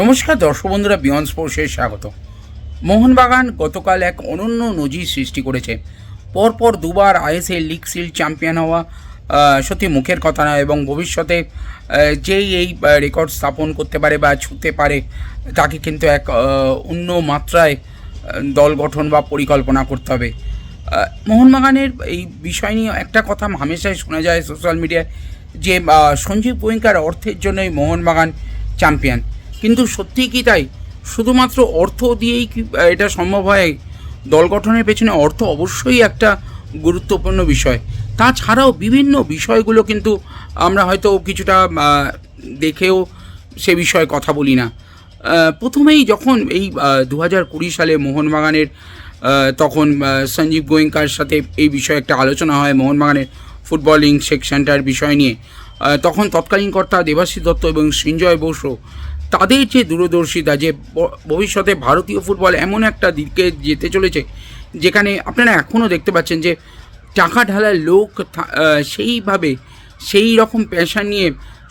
নমস্কার দর্শক বন্ধুরা বিয়ন্ড স্পোর্টসে স্বাগত। মোহনবাগান গতকাল এক অনন্য নজির সৃষ্টি করেছে। পরপর দুবার আইএসএল লিগ সিল চ্যাম্পিয়ন হওয়া সত্যি মুখের কথা নয় এবং ভবিষ্যতে যেই এই রেকর্ড স্থাপন করতে পারে বা ছুঁতে পারে, তাকে কিন্তু এক অন্য মাত্রায় দল গঠন বা পরিকল্পনা করতে হবে। মোহনবাগানের এই বিষয় নিয়ে একটা কথা হামেশাই শোনা যায় সোশ্যাল মিডিয়ায়, যে সঞ্জীব গোয়েঙ্কার অর্থের জন্যই মোহনবাগান চ্যাম্পিয়ন। কিন্তু সত্যিই কি তাই? শুধুমাত্র অর্থ দিয়েই কি এটা সম্ভব হয়? দল গঠনের পেছনে অর্থ অবশ্যই একটা গুরুত্বপূর্ণ বিষয়। তাছাড়াও বিভিন্ন বিষয়গুলো কিন্তু আমরা হয়তো কিছুটা দেখেও সে বিষয়ে কথা বলি না। প্রথমেই যখন এই দু হাজার কুড়ি সালে মোহনবাগানের তখন সঞ্জীব গোয়েঙ্কার সাথে এই বিষয়ে একটা আলোচনা হয় মোহনবাগানের ফুটবলিং সেকশনটার বিষয় নিয়ে। তখন তৎকালীন কর্তা দেবাশিস দত্ত এবং সৃঞ্জয় বসু তাদের যে দূরদর্শিতা যে ভবিষ্যতে ভারতীয় ফুটবল এমন একটা দিকে যেতে চলেছে, যেখানে আপনারা এখনও দেখতে পাচ্ছেন যে টাকা ঢালার লোক সেইভাবে সেই রকম পেশা নিয়ে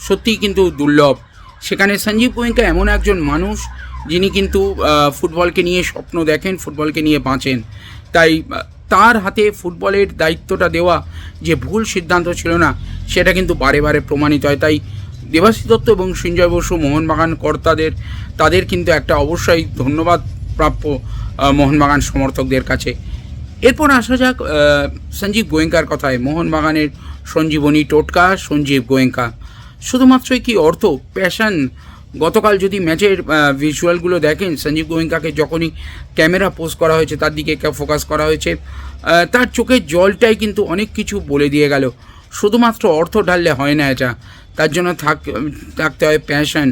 সত্যিই কিন্তু দুর্লভ। সেখানে সঞ্জীব গোয়েঙ্কা এমন একজন মানুষ, যিনি কিন্তু ফুটবলকে নিয়ে স্বপ্ন দেখেন, ফুটবলকে নিয়ে বাঁচেন। তাই তার হাতে ফুটবলের দায়িত্বটা দেওয়া যে ভুল সিদ্ধান্ত ছিল না, সেটা কিন্তু বারে বারে প্রমাণিত হয়। তাই দেবাশিস দত্ত এবং সঞ্জয় বসু, মোহনবাগান কর্তাদের, তাদের কিন্তু একটা অবশ্যই ধন্যবাদ প্রাপ্য মোহনবাগান সমর্থকদের কাছে। এরপর আসা যাক সঞ্জীব গোয়েঙ্কার কথায়। মোহনবাগানের সঞ্জীবনী টোটকা, সঞ্জীব গোয়েঙ্কা। শুধুমাত্রই কি অর্থ প্যাশন গতকাল যদি ম্যাচের ভিজুয়ালগুলো দেখেন, সঞ্জীব গোয়েঙ্কাকে যখনই ক্যামেরা পোস্ট করা হয়েছে, তার দিকে ফোকাস করা হয়েছে তার চোখের জলটাই কিন্তু অনেক কিছু বলে দিয়ে গেল। শুধুমাত্র অর্থ ঢাললে হয় না এটা। তার জন্য থাক, থাকতে হয় প্যাশন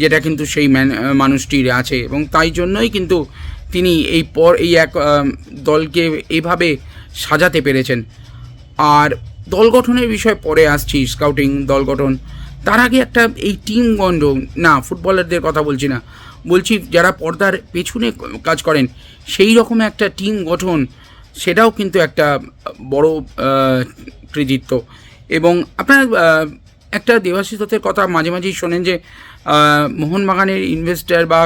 যেটা কিন্তু সেই মানুষটির আছে। এবং তাই জন্যই কিন্তু তিনি এই পর, এই এক দলকে এইভাবে সাজাতে পেরেছেন। আর দল গঠনের বিষয়ে পরে আসছি স্কাউটিং দল গঠন। তার আগে একটা, এই টিম গণ্ড, না ফুটবলারদের কথা বলছি না। বলছি, যারা পর্দার পেছনে কাজ করেন, সেই রকম একটা টিম গঠন, সেটাও কিন্তু একটা বড় কৃতিত্ব। এবং আপনার একটা দেবাশিস দত্তের কথা মাঝে মাঝেই শোনেন যে মোহনবাগানের ইনভেস্টার বা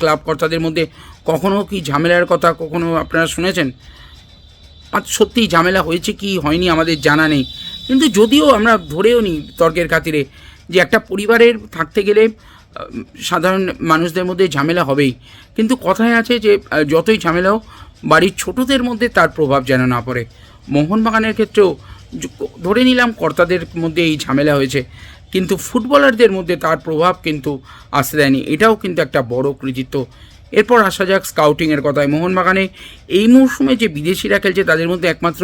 ক্লাব কর্তাদের মধ্যে কখনো কি ঝামেলার কথা কখনো আপনারা শুনেছেন? আর সত্যিই ঝামেলা হয়েছে কি হয়নি আমাদের জানা নেই। কিন্তু যদিও আমরা ধরেও নিই তর্কের খাতিরে যে একটা পরিবারের থাকতে গেলে সাধারণ মানুষদের মধ্যে ঝামেলা হবেই। কিন্তু কথায় আছে যে যতই ঝামেলা হোক, বাড়ির ছোটদের মধ্যে তার প্রভাব যেন না পড়ে। মোহনবাগানের ক্ষেত্রেও ধরে নিলাম কর্তাদের মধ্যে এই ঝামেলা হয়েছে, কিন্তু ফুটবলারদের মধ্যে তার প্রভাব কিন্তু আসতে দেয়নি। এটাও কিন্তু একটা বড় কৃতিত্ব। এরপর আসা যাক স্কাউটিংয়ের কথায়। মোহনবাগানে এই মৌসুমে যে বিদেশিরা খেলছে, তাদের মধ্যে একমাত্র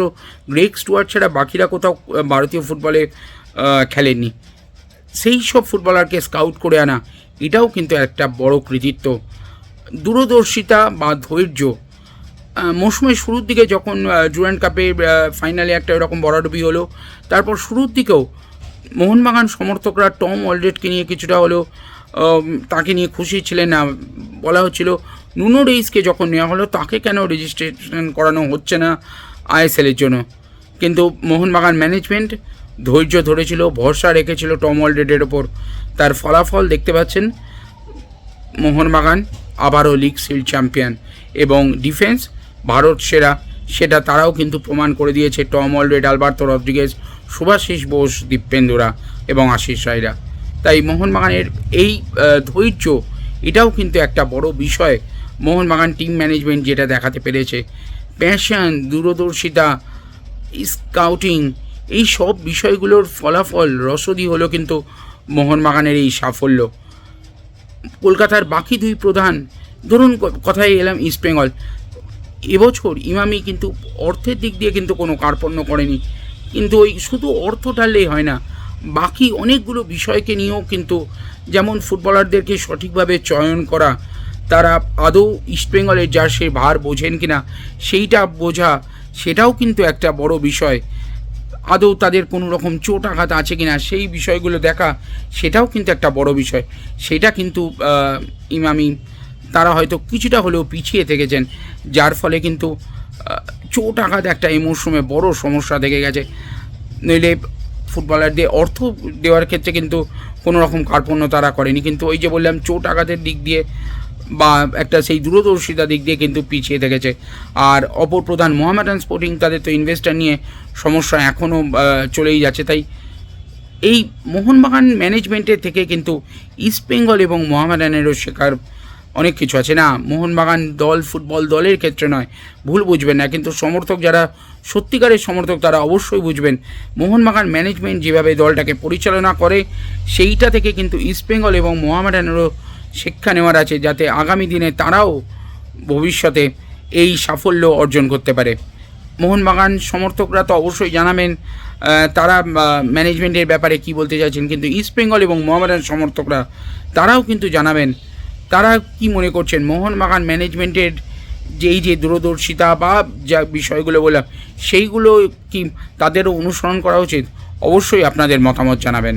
গ্রেক স্টুয়ার্ট ছাড়া বাকিরা কোথাও ভারতীয় ফুটবলে খেলেননি। সেই সব ফুটবলারকে স্কাউট করে আনা, এটাও কিন্তু একটা বড় কৃতিত্ব। দূরদর্শিতা বা ধৈর্য মৌসুমের শুরুর দিকে যখন জুরান কাপে ফাইনালে একটা এরকম বড়াডুবি হলো তারপর শুরুর দিকেও মোহনবাগান সমর্থকরা টম অলডেটকে নিয়ে কিছুটা আম, তাকে নিয়ে খুশি ছিলেন না। বলা হচ্ছিল নুনো রেইসকে যখন নেওয়া হলো তাকে কেন রেজিস্ট্রেশন করানো হচ্ছে না আইএসএলের জন্য? কিন্তু মোহনবাগান ম্যানেজমেন্ট ধৈর্য ধরেছিল ভরসা রেখেছিল টম অলডেটের ওপর। তার ফলাফল দেখতে পাচ্ছেন মোহনবাগান আবারও লিগ শিল্ড চ্যাম্পিয়ন এবং ডিফেন্স ভারত সেরা। সেটা তারাও কিন্তু প্রমাণ করে দিয়েছে Tom Aldred, Alberto Rodriguez, Subhasish Bose, দীপেন্দুরা এবং আশিস রায়রা। তাই মোহনবাগানের এই ধৈর্য, এটাও কিন্তু একটা বড় বিষয়। মোহনবাগান টিম ম্যানেজমেন্ট যেটা দেখাতে পেরেছে। প্যাশন, দূরদর্শিতা, স্কাউটিং, এই সব বিষয়গুলোর ফলাফল রসদি হলো কিন্তু মোহনবাগানের এই সাফল্য। কলকাতার বাকি দুই প্রধান, ধরুন কথায় এলাম ইস্ট বেঙ্গল। এবছর ইমামি কিন্তু অর্থের দিক দিয়ে কিন্তু কোনো কার্পণ্য করেনি। কিন্তু ওই শুধু অর্থ টানলেই হয় না, বাকি অনেকগুলো বিষয়কে নিয়েও কিন্তু যেমন ফুটবলারদেরকে সঠিকভাবে চয়ন করা, তারা আদৌ ইস্টবেঙ্গলের জার্সির ভার বোঝেন কিনা সেইটা বোঝা, সেটাও কিন্তু একটা বড় বিষয়। আদৌ তাদের কোনো রকম চোট আঘাত আছে কিনা সেই বিষয়গুলো দেখা, সেটাও কিন্তু একটা বড় বিষয়। সেটা কিন্তু ইমামি তারা হয়তো কিছুটা হলেও পিছিয়ে থেকেছেন, যার ফলে কিন্তু চোট আঘাত একটা এই মরশুমে বড় সমস্যা থেকে গেছে। নইলে ফুটবলারদের অর্থ দেওয়ার ক্ষেত্রে কিন্তু কোনো রকম কার্পণ্য তারা করেনি। কিন্তু ওই যে বললাম, চোট আঘাতের দিক দিয়ে বা একটা সেই দূরদর্শিতা দিক দিয়ে কিন্তু পিছিয়ে থেকেছে। আর অপর প্রধান মোহামেডান স্পোর্টিং তাদের তো ইনভেস্টার নিয়ে সমস্যা এখনও চলেই যাচ্ছে। তাই এই মোহনবাগান ম্যানেজমেন্টের থেকে কিন্তু ইস্টবেঙ্গল এবং মোহামেডানেরও শেখার অনেক কিছু আছে। না, মোহনবাগান দল, ফুটবল দলের ক্ষেত্রে নয়, ভুল বুঝবেন না। কিন্তু সমর্থক যারা, সত্যিকারের সমর্থক তারা অবশ্যই বুঝবেন। মোহনবাগান ম্যানেজমেন্ট যেভাবে দলটাকে পরিচালনা করে, সেইটা থেকে কিন্তু ইস্টবেঙ্গল এবং মোহামেডানেরও শিক্ষা নেওয়ার আছে, যাতে আগামী দিনে তারাও ভবিষ্যতে এই সাফল্য অর্জন করতে পারে। মোহনবাগান সমর্থকরা তো অবশ্যই জানাবেন তারা ম্যানেজমেন্টের ব্যাপারে কি বলতে চাইছেন। কিন্তু ইস্টবেঙ্গল এবং মোহামেডান সমর্থকরা, তারাও কিন্তু জানাবেন তারা কি মনে করছেন? মোহনবাগান ম্যানেজমেন্টের যে এই যে দূরদর্শিতা বা যা বিষয়গুলো বললাম, সেইগুলো কি তাদেরও অনুসরণ করা উচিত? অবশ্যই আপনাদের মতামত জানাবেন।